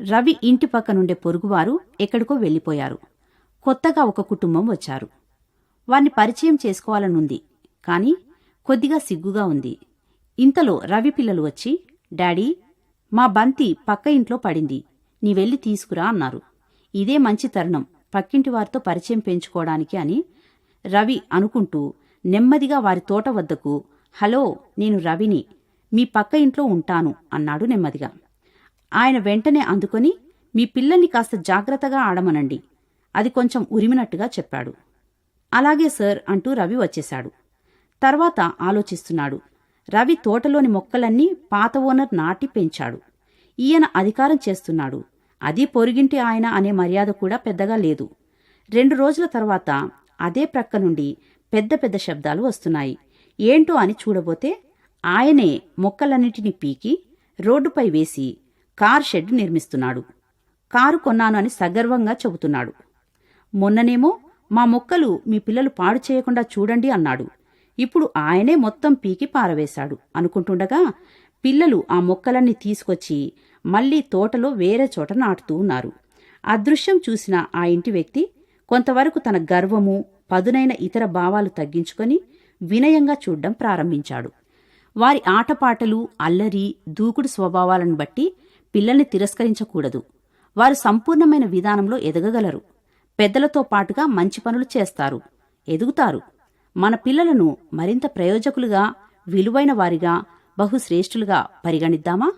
రవి ఇంటి పక్కనుండే పొరుగువారు ఎక్కడికో వెళ్ళిపోయారు. కొత్తగా ఒక కుటుంబం వచ్చారు. వారిని పరిచయం చేసుకోవాలనుంది కాని కొద్దిగా సిగ్గుగా ఉంది. ఇంతలో రవి పిల్లలు వచ్చి డాడీ మా బంతి పక్క ఇంట్లో పడింది. నీ వెళ్ళి తీసుకురా అన్నారు. ఇదే మంచి తరుణం. పక్కింటి వారితో పరిచయం పెంచుకోవడానికి అని రవి అనుకుంటూ నెమ్మదిగా వారి తోట వద్దకు హలో నేను రవిని. మీ పక్క ఇంట్లో ఉంటాను అన్నాడు నెమ్మదిగా. ఆయన వెంటనే అందుకొని మీ పిల్లల్ని కాస్త జాగ్రత్తగా ఆడమనండి. అది కొంచెం ఉరిమినట్టుగా చెప్పాడు. అలాగే సార్ అంటూ రవి వచ్చేశాడు. తర్వాత ఆలోచిస్తున్నాడు. రవి తోటలోని మొక్కలన్నీ పాత ఓనర్ నాటి పెంచాడు. ఈయన అధికారం చేస్తున్నాడు. అది పొరుగింటి ఆయన అనే మర్యాద కూడా పెద్దగా లేదు. రెండు రోజుల తర్వాత అదే ప్రక్క నుండి పెద్ద పెద్ద శబ్దాలు వస్తున్నాయి. ఏంటో అని చూడబోతే ఆయనే మొక్కలన్నిటినీ పీకి రోడ్డుపై వేసి కార్ షెడ్ నిర్మిస్తున్నాడు. కారు కొన్నాను అని సగర్వంగా చెబుతున్నాడు. మొన్ననేమో మా మొక్కలు మీ పిల్లలు పాడు చేయకుండా చూడండి అన్నాడు. ఇప్పుడు ఆయనే మొత్తం పీకి పారవేశాడు. అనుకుంటుండగా పిల్లలు ఆ మొక్కలన్నీ తీసుకొచ్చి మళ్ళీ తోటలో వేరే చోట నాటుతూ ఉన్నారు. అదృశ్యం చూసిన ఆ ఇంటి వ్యక్తి కొంతవరకు తన గర్వము పదునైన ఇతర భావాలు తగ్గించుకొని వినయంగా చూడ్డం ప్రారంభించాడు. వారి ఆటపాటలు అల్లరి దూకుడు స్వభావాలను బట్టి పిల్లల్ని తిరస్కరించకూడదు. వారు సంపూర్ణమైన విధానంలో ఎదగగలరు. పెద్దలతో పాటుగా మంచి పనులు చేస్తారు. ఎదుగుతారు. మన పిల్లలను మరింత ప్రయోజకులుగా విలువైన వారిగా బహుశ్రేష్ఠులుగా పరిగణిద్దామా?